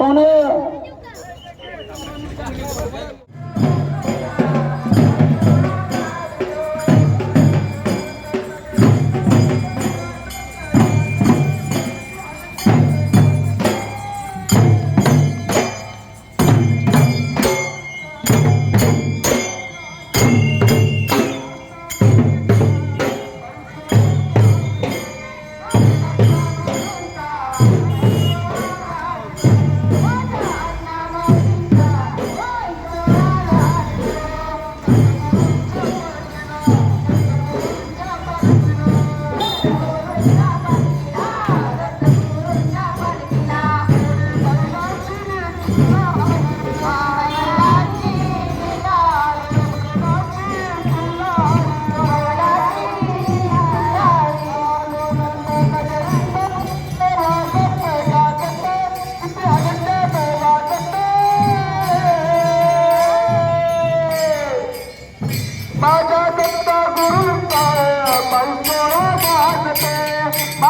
Oh no.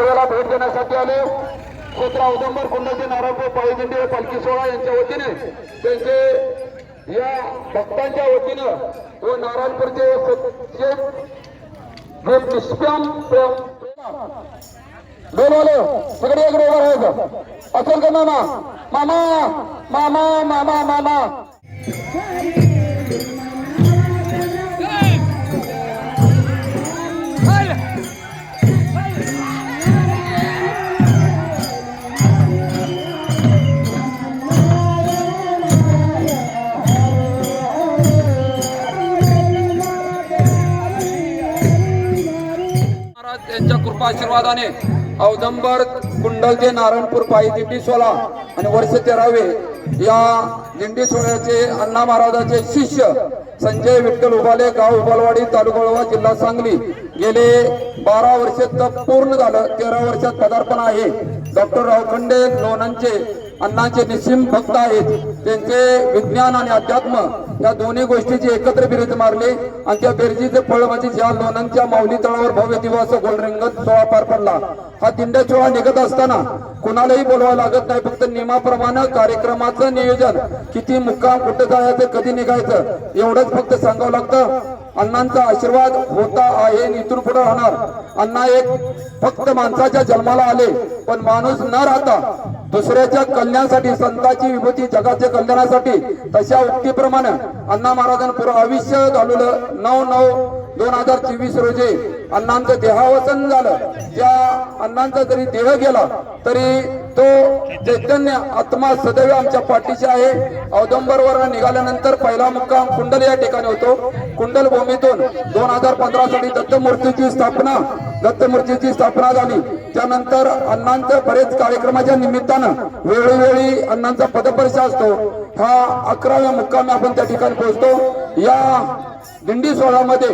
सोहळ्याला भेट देण्यासाठी आले. क्षेत्र औदंबर कुंडाचे नारायणपूर पाळीदिंडी व पालखी सोहळा यांच्या वतीने त्यांचे या भक्तांच्या वतीनं व नारायणपूरचे सच्चे जे निष्प्याम प्रेम बोलवले सगळे एक रोवर आहेत. असेल का मामा. मामा मामा मामा मामा. आशीर्वादाने औदंबर कुंडलचे नारायणपूर पायी दिंडी सोहळा आणि वर्ष तेरावे या दिंडी सोहळ्याचे अण्णा महाराजाचे शिष्य संजय विठ्ठल उबाले गाव उबालवाडी तालुका जिल्हा सांगली. गेले बारा वर्ष तप पूर्ण झालं. तेरा वर्षात पदार्पण आहे. डॉक्टर रावखंडे लोणांचे अण्णांचे निसिम भक्त आहेत. त्यांचे विज्ञान आणि अध्यात्म या दोन्ही गोष्टीची एकत्र बिरत मारले. आणि त्या बिरजीचे फळ म्हणजे ज्या लोणांच्या माऊली तळावर भव्य दिवस गोलरिंगत सोहळा पार पडला. हा दिंड्या सोहळा निघत असताना कुणालाही बोलवा लागत नाही. फक्त नियमाप्रमाणे कार्यक्रमाचं नियोजन. किती मुक्काम कुठं जायचं कधी निघायचं एवढंच फक्त सांगावं लागतं. अण्णांचा आशीर्वाद होता आहे इथून पुढे राहणार. अण्णा एक फक्त माणसाच्या जन्माला आले पण माणूस न राहता दुसऱ्याच्या कल्याणासाठी संतांची विभूती जगाच्या कल्याणासाठी तशा उक्तीप्रमाणे अण्णा महाराजांनी आयुष्य घालवलं. नऊ नऊ दोन हजार चोवीस रोजी अण्णांचं देहावसन झालं. त्या अण्णांचा जरी देह गेला तरी तो चैतन्य आत्मा सदैव आमच्या पाठीशी आहे. औदंबरवर निघाल्यानंतर पहिला मुक्काम कुंडल या ठिकाणी होतो. कुंडल भूमीतून दोन हजार पंधरा साली दत्तमूर्तीची स्थापना दत्तमूर्तीची स्थापना झाली. त्यानंतर अण्णांचं बरेच कार्यक्रमाच्या निमित्तानं वेळोवेळी अण्णांचा पदपरिचय असतो. हा अकराव्या मुक्कामी आपण त्या ठिकाणी पोहोचतो. या दिंडी सोहळ्यामध्ये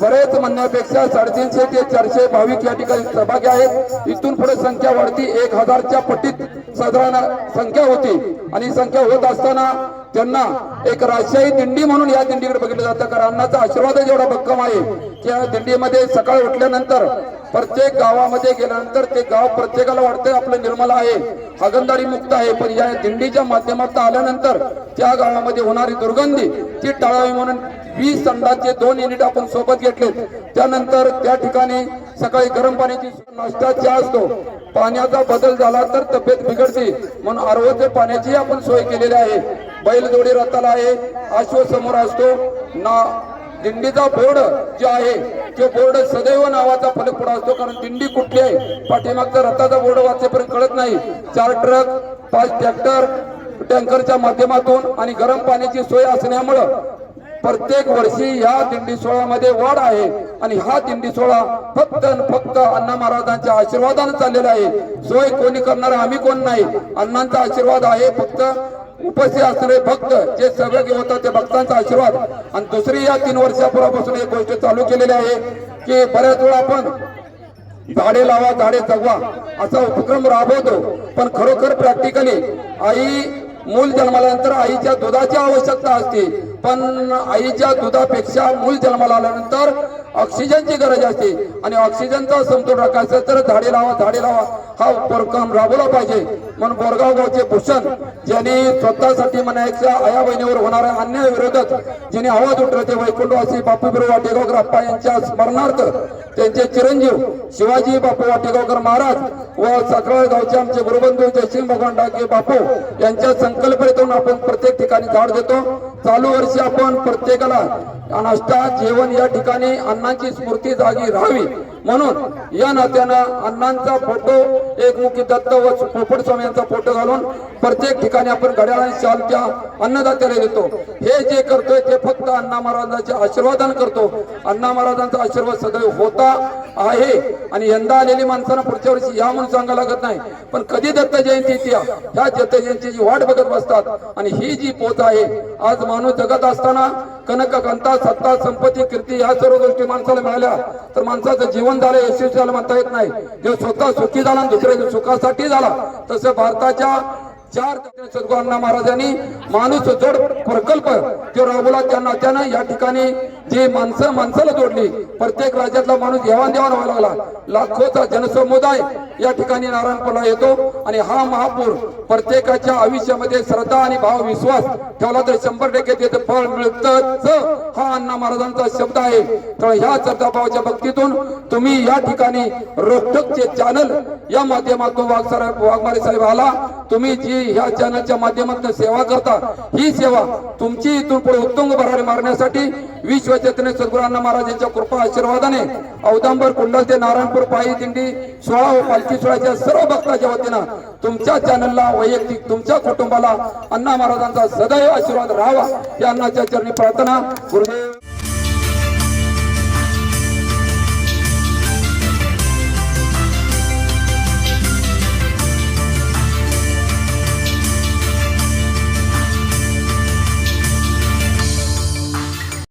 बरेच म्हणण्यापेक्षा साडेतीनशे ते चारशे भाविक या ठिकाणी सहभागी आहेत. इथून पुढे संख्या वाढती. एक हजारच्या पटीत साधारण संख्या होती. आणि संख्या होत असताना त्यांना एक राजशाही दिंडी म्हणून या दिंडीकडे बघितलं जातं. कारण अण्णाचा आशीर्वाद एवढा भक्कम आहे. की या दिंडीमध्ये सकाळी उठल्यानंतर प्रत्येक गावामध्ये गेल्यानंतर ते गाव प्रत्येकाला वाटतं आपलं निर्मल आहे हगंदारी मुक्त आहे. पण या दिंडीच्या माध्यमात आल्यानंतर त्या गावामध्ये होणारी दुर्गंधी ती टाळावी म्हणून वीस संडाचे दोन युनिट आपण सोबत घेतले. त्यानंतर त्या ठिकाणी सकाळी गरम पाण्याची नाश्ता चहा असतो पाण्याचा बदल झाला तर तब्येत बिघडते. म्हणून आरोग्य पाण्याची आपण सोय केलेली आहे. बैलजोडी रथाला आहे. अश्व समोर असतो. ना दिंडीचा बोर्ड जो आहे तो बोर्ड सदैव नावाचा फलक पुढे असतो. कारण दिंडी कुठली आहे? पाठीमागचा रथाचा बोर्ड वाचेपर्यंत कळत नाही. चार ट्रक पाच ट्रॅक्टर टँकरच्या माध्यमातून आणि गरम पाण्याची सोय असण्यामुळं प्रत्येक वर्षी या दिंडी सोहळ्यामध्ये वाढ आहे. आणि हा दिंडी सोहळा फक्त फक्त अण्णा महाराजांच्या आशीर्वादाने चाललेला आहे. सोय कोणी करणार आम्ही कोण नाही. अण्णांचा आशीर्वाद आहे फक्त उपस्थित असणारे भक्त जे सहभागी होतात त्या भक्तांचा आशीर्वाद. आणि दुसरी या तीन वर्षापूर्वापासून एक गोष्ट चालू केलेली आहे की बऱ्याच वेळा आपण झाडे लावा झाडे जगवा असा उपक्रम राबवतो. पण खरोखर प्रॅक्टिकली आई मूल जन्माल्यानंतर आईच्या दुधाची आवश्यकता असते. पण आईच्या दुधापेक्षा मूल जन्माला आल्यानंतर ऑक्सिजनची गरज असते. आणि ऑक्सिजनचा समतोल राखायचा तर झाडे लावा झाडे लावा हा उपक्रम राबवला पाहिजे. म्हणून बोरगाव गावचे भूषण ज्यांनी स्वतःसाठी म्हणायच्या आया बहिणीवर होणाऱ्या अन्याय विरोधात ज्यांनी आवाज उठवते वैकुंठवासी बापूबिरो वाटेगावकर अप्पा यांच्या स्मरणार्थ त्यांचे चिरंजीव शिवाजी बापू वाटेगावकर महाराज व साखराळ गावचे आमचे गुरुबंधू जयसिंग भगवान डाके बापू यांच्या संकल्पनेतून आपण प्रत्येक ठिकाणी झाड देतो. चालू वर्षी आपण प्रत्येकाला नाश्ता जेवण या ठिकाणी अण्णांची स्मृती जागी राहावी. म्हणून या नात्यानं अण्णांचा फोटो एकमुखी दत्त व पोपट स्वामी यांचा पोट घालून प्रत्येक ठिकाणी आपण घड्याळाने शाल त्या अन्नदात्याला देतो. हे जे करतोय ते फक्त अण्णा महाराजांच्या आशीर्वादानं करतो. अण्णा महाराजांचा आशीर्वाद सदैव होता आहे. आणि यंदा आलेली माणसांना पुढच्या वर्षी या म्हणून सांगायला लागत नाही. पण कधी दत्त जयंती येते ह्या दत्त जयंतीची वाट बघत बसतात. आणि ही जी पोच आहे आज माणूस जगत असताना कनक कंता सत्ता संपत्ती कीर्ती या सर्व गोष्टी माणसाला मिळाल्या. तर माणसाचं जीवन झालं यशस्वी झालं म्हणता येत नाही. जो स्वतः सुखी झाला दुसऱ्या सुखासाठी झाला तसं भारताच्या चार सद्गुरू अण्णा महाराजांनी माणूस जोड प्रकल्प जो राबवला त्यांना त्यानं या ठिकाणी जी माणसं माणसाला जोडली प्रत्येक राज्यातला माणूस देवाण देवाण व्हायला लागला. लाखोचा जनसमुदाय या ठिकाणी नारायणपूरला येतो आणि हा महापूर प्रत्येकाच्या आयुष्यामध्ये श्रद्धा आणि भाव विश्वास ठेवला तर शंभर टक्के तिथे फळ मिळतच. हा अण्णा महाराजांचा शब्द आहे. तर ह्या श्रद्धाभावाच्या भक्तीतून तुम्ही या ठिकाणी रोखटकचे चॅनल या माध्यमातून वाघसाहेब वाघमारे साहेब आला. तुम्ही जी ह्या चॅनलच्या माध्यमातून सेवा करता ही सेवा तुमची इथून पुढे उत्तुंग भरारी मारण्यासाठी विश्व सद्गुरू अण्णा महाराजांच्या कृपा आशीर्वादाने औदांबर कुंडल ते नारायणपूर पायी दिंडी सोळा व पालखी सोहळ्याच्या सर्व भक्ताच्या वतीनं तुमच्या चॅनलला वैयक्तिक तुमच्या कुटुंबाला अण्णा महाराजांचा सदैव आशीर्वाद राहावा या अण्णाच्या चरणी प्रार्थना. गुरुदेव